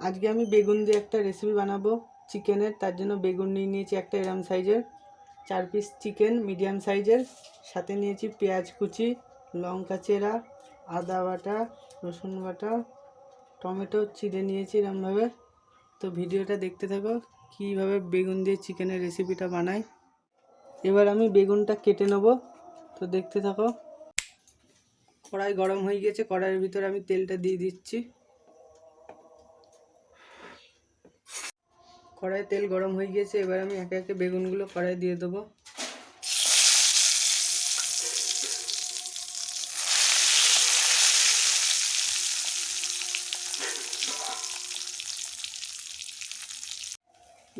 আজকে আমি বেগুন দিয়ে একটা রেসিপি বানাবো চিকেনের। তার জন্য বেগুন নিয়ে নিয়েছি একটা এরম সাইজের চার পিস চিকেন মিডিয়াম সাইজের সাথে নিয়েছি পেঁয়াজ কুচি, লঙ্কা চেরা, আদা বাটা, রসুন বাটা, টমেটো চিড়ে নিয়েছি এরমভাবে। তো ভিডিওটা দেখতে থাকো কীভাবে বেগুন দিয়ে চিকেনের রেসিপিটা বানাই। এবার আমি বেগুনটা কেটে নেব। তো দেখতে থাকো। কড়াই গরম হয়ে গেছে। কড়াইয়ের ভিতরে আমি তেলটা দিয়ে দিচ্ছি। কড়াইয়ে তেল গরম হয়ে গিয়েছে, এবার আমি একে একে বেগুনগুলো কড়াই দিয়ে দেবো।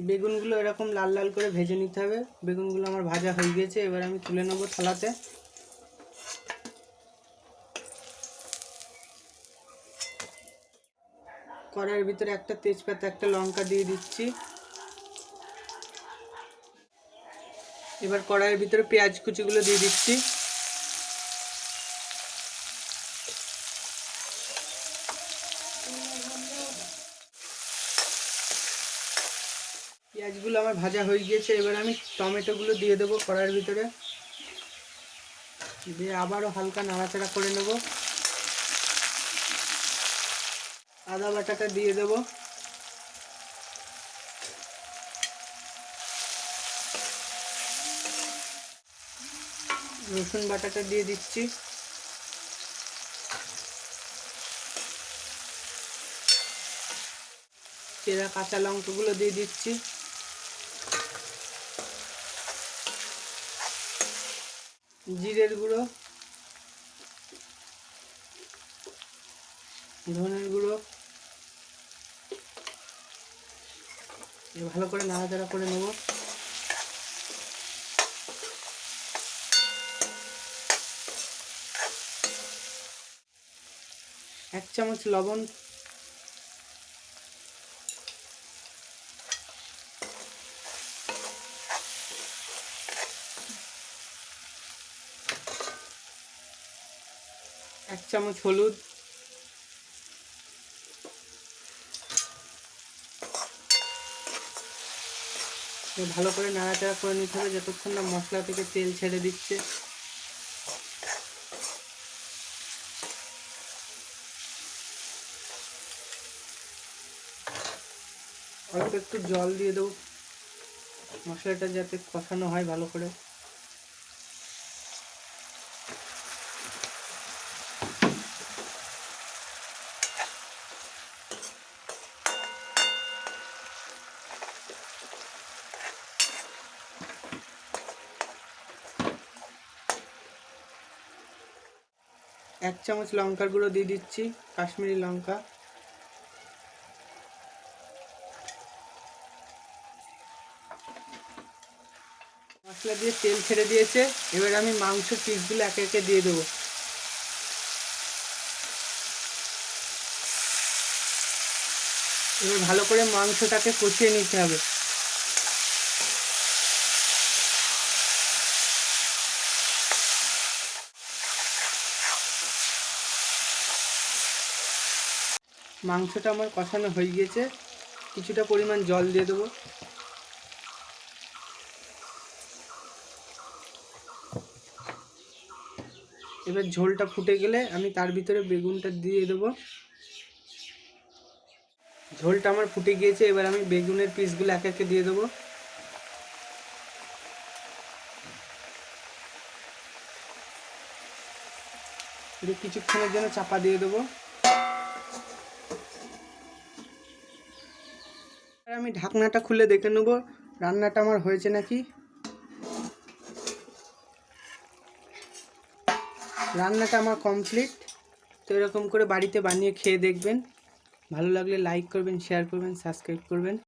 বেগুনগুলো এরকম লাল লাল করে ভেজে নিতে হবে। বেগুনগুলো আমার ভাজা হয়ে গিয়েছে, এবার আমি তুলে নেব থালাতে। কড়াইয়ের ভিতরে একটা তেজপাতা, একটা লঙ্কা দিয়ে দিচ্ছি। এবার কড়াইয়ের ভিতরে পেঁয়াজ কুচিগুলো দিয়ে দিচ্ছি। পেঁয়াজগুলো আমার ভাজা হয়ে গিয়েছে, এবার আমি টমেটোগুলো দিয়ে দেবো কড়াইয়ের ভিতরে। দিয়ে আবারও হালকা নাড়াচাড়া করে নেব। আদা বাটাটা দিয়ে দেবো। রসুন বাটাটা দিয়ে দিচ্ছি। চেরা কাঁচা লঙ্কাগুলো দিয়ে দিচ্ছি। জিরের গুঁড়ো। ধনের গুঁড়ো। ভালো করে নাড়াচাড়া করে নেব। এক চামচ লবণ। এক চামচ হলুদ। ভালো করে নাড়াচাড়া করে নিতে হবে যতক্ষণ না মশলা থেকে তেল ছেড়ে দিচ্ছে। অল্প একটু জল দিয়ে দেবো। মশলাটা যাতে কষানো হয় ভালো করে। এক চামচ লঙ্কার গুঁড়ো দিয়ে দিচ্ছি, কাশ্মীরি লঙ্কা। মশলা দিয়ে তেল ছেড়ে দিয়েছে, এবার আমি মাংস পিসগুলো একে একে দিয়ে দেবো। এবার ভালো করে মাংসটাকে কষিয়ে নিতে হবে। মাংসটা আমার কষানো হয়ে গিয়েছে। কিছুটা পরিমাণ জল দিয়ে দেবো। এবার ঝোলটা ফুটে গেলে আমি তার ভিতরে বেগুনটা দিয়ে দেবো। ঝোলটা আমার ফুটে গিয়েছে, এবার আমি বেগুনের পিসগুলো এক একে দিয়ে দেবো। কিছুক্ষণের জন্য চাপা দিয়ে দেবো। আমি ঢাকনাটা খুলে দেখে নেব। রান্নাটা আমার হয়েছে নাকি? রান্নাটা আমার কমপ্লিট তো এরকম করে বাড়িতে বানিয়ে খেয়ে দেখবেন। ভালো লাগলে লাইক করবেন শেয়ার করবেন সাবস্ক্রাইব করবেন।